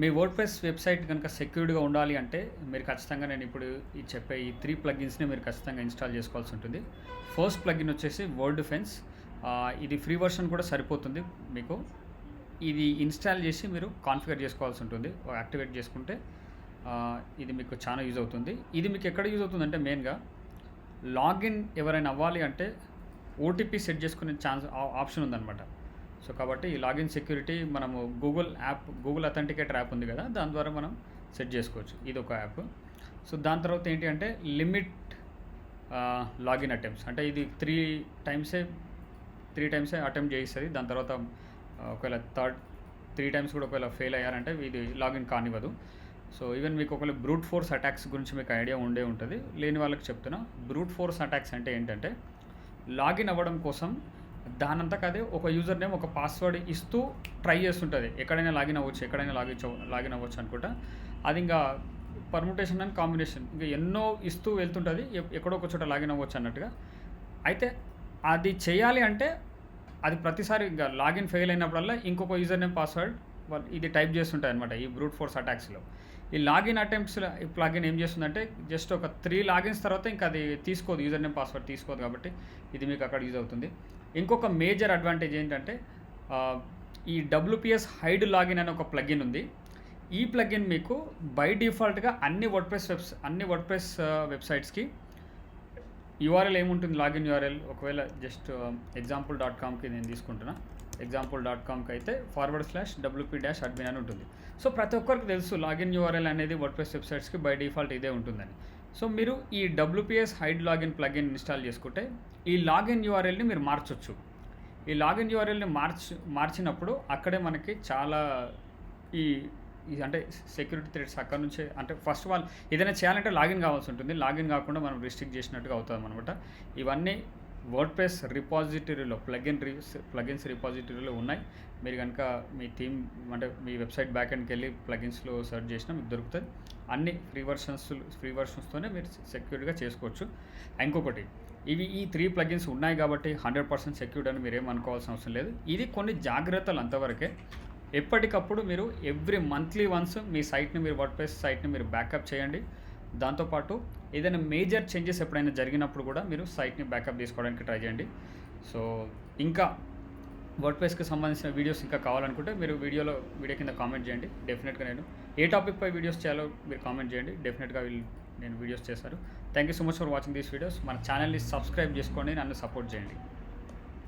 మీ WordPress website కనుక సెక్యూర్డ్గా ఉండాలి అంటే మీరు ఖచ్చితంగా నేను ఇప్పుడు ఈ చెప్పే ఈ త్రీ ప్లగిన్స్ని మీరు ఖచ్చితంగా ఇన్స్టాల్ చేసుకోవాల్సి ఉంటుంది. ఫస్ట్ ప్లగిన్ వచ్చేసి వర్డ్ డిఫెన్స్ ఇది ఫ్రీ వర్షన్ కూడా సరిపోతుంది మీకు. ఇది ఇన్స్టాల్ చేసి మీరు కాన్ఫిగర్ చేసుకోవాల్సి ఉంటుంది యాక్టివేట్ చేసుకుంటే ఇది మీకు చాలా యూజ్ అవుతుంది. ఇది మీకు ఎక్కడ యూజ్ అవుతుంది అంటే మెయిన్గా లాగిన్ ఎవరైనా అవ్వాలి అంటే ఓటీపీ సెట్ చేసుకునే ఛాన్స్ ఆప్షన్ ఉందన్నమాట. సో కాబట్టి ఈ లాగిన్ సెక్యూరిటీ మనము Google app Google authenticator app ఉంది కదా దాని ద్వారా మనం సెట్ చేసుకోవచ్చు. ఇది ఒక యాప్. సో దాని తర్వాత ఏంటి అంటే లిమిట్ లాగిన్ అటెంప్ట్స్. అంటే ఇది త్రీ టైమ్సే త్రీ టైమ్సే అటెంప్ట్ చేయిస్తుంది. దాని తర్వాత ఒకవేళ థర్డ్ త్రీ టైమ్స్ కూడా ఒకవేళ ఫెయిల్ అయ్యారంటే ఇది లాగిన్ కానివ్వదు. సో ఈవెన్ మీకు ఒకవేళ బ్రూట్ ఫోర్స్ అటాక్స్ గురించి మీకు ఐడియా ఉండే ఉంటుంది. లేని వాళ్ళకి చెప్తున్నా బ్రూట్ ఫోర్స్ అటాక్స్ అంటే ఏంటంటే లాగిన్ అవ్వడం కోసం దానంతకు అదే ఒక యూజర్ నేమ్ ఒక పాస్వర్డ్ ఇస్తూ ట్రై చేస్తుంటుంది. ఎక్కడైనా లాగిన్ అవ్వచ్చు ఎక్కడైనా లాగిన్ లాగిన్ అవ్వచ్చు అనుకుంటా. అది ఇంకా పర్ముటేషన్ అండ్ కాంబినేషన్ ఇంకా ఎన్నో ఇస్తూ వెళ్తుంటుంది. ఎక్కడో ఒక చోట లాగిన్ అవ్వచ్చు అన్నట్టుగా. అయితే అది చేయాలి అంటే అది ప్రతిసారి ఇంకా లాగిన్ ఫెయిల్ అయినప్పుడల్లా ఇంకొక యూజర్ నేమ్ పాస్వర్డ్ వాళ్ళు ఇది టైప్ చేస్తుంటాయి అనమాట ఈ బ్రూట్ ఫోర్స్ అటాక్స్లో ఈ లాగిన్ అటెంప్ట్స్ ఈ ప్లగిన్ ఏం చేస్తుందంటే జస్ట్ ఒక త్రీ లాగిన్స్ తర్వాత ఇంకా అది తీసుకోదు యూజర్ నేమ్ పాస్వర్డ్ తీసుకోదు కాబట్టి ఇది మీకు అక్కడ యూజ్ అవుతుంది. ఇంకొక మేజర్ అడ్వాంటేజ్ ఏంటంటే ఈ డబ్ల్యూపిఎస్ హైడ్ లాగిన్ అనే ఒక ప్లగిన్ ఉంది. ఈ ప్లగిన్ మీకు బై డిఫాల్ట్గా అన్ని వర్డ్ ప్రెస్ వెబ్స్ అన్ని వర్డ్ ప్రెస్ వెబ్సైట్స్కి యూఆర్ఎల్ ఏముంటుంది? లాగిన్ యూఆర్ఎల్ ఒకవేళ జస్ట్ ఎగ్జాంపుల్ డాట్ కామ్కి నేను తీసుకుంటున్నా. ఎగ్జాంపుల్ డాట్ కామ్కి అయితే forward slash WP dash admin అని ఉంటుంది. సో ప్రతి ఒక్కరికి తెలుసు లాగిన్ యూఆర్ఎల్ అనేది వర్డ్ప్రెస్ వెబ్సైట్స్కి బై డిఫాల్ట్ ఇదే ఉంటుందని. సో మీరు ఈ WPS hide login plugin install చేసుకుంటే ఈ లాగిన్ యూఆర్ఎల్ని మీరు మార్చొచ్చు. ఈ లాగిన్ యూఆర్ఎల్ని మార్చ్ మార్చినప్పుడు అక్కడే మనకి చాలా ఈ ఇది అంటే సెక్యూరిటీ థ్రెడ్స్ అక్కడ నుంచే అంటే ఫస్ట్ ఆఫ్ ఆల్ ఏదైనా చేయాలంటే లాగిన్ కావాల్సి ఉంటుంది. లాగిన్ కాకుండా మనం రిస్ట్రిక్ట్ చేసినట్టుగా అవుతుంది అనమాట ఇవన్నీ వర్డ్ ప్రెస్ రిపాజిటరీలో ప్లగిన్ రి ప్లగిన్స్ రిపాజిటరీలో ఉన్నాయి. మీరు కనుక మీ థీమ్ అంటే మీ వెబ్సైట్ బ్యాక్ ఎండ్కి వెళ్ళి ప్లగిన్స్లో సెర్చ్ చేసినా మీకు దొరుకుతుంది. అన్ని ఫ్రీ వర్షన్స్ ఫ్రీ వర్షన్స్తోనే మీరు సెక్యూర్డ్గా చేసుకోవచ్చు. ఇంకొకటి ఇవి ఈ త్రీ ప్లగిన్స్ ఉన్నాయి కాబట్టి హండ్రెడ్ పర్సెంట్ సెక్యూర్డ్ అని మీరు ఏం అనుకోవాల్సిన అవసరం లేదు. ఇది కొన్ని జాగ్రత్తలు అంతవరకే. ఎప్పటికప్పుడు మీరు ఎవ్రీ మంత్లీ వన్స్ మీ సైట్ని మీరు వర్డ్ప్రెస్ సైట్ని మీరు బ్యాకప్ చేయండి. దాంతోపాటు ఏదైనా మేజర్ చేంజెస్ ఎప్పుడైనా జరిగినప్పుడు కూడా మీరు సైట్ని బ్యాకప్ తీసుకోవడానికి ట్రై చేయండి. సో ఇంకా వర్డ్ప్రెస్కి సంబంధించిన వీడియోస్ ఇంకా కావాలనుకుంటే మీరు వీడియోలో వీడియో కింద కామెంట్ చేయండి. డెఫినెట్గా నేను ఏ టాపిక్పై వీడియోస్ చేయాలో మీరు కామెంట్ చేయండి. డెఫినెట్గా వీళ్ళు నేను వీడియోస్ చేశారు. Thank you so much for watching these videos. మన ఛానల్ని సబ్స్క్రైబ్ చేసుకోండి. నన్ను సపోర్ట్ చేయండి.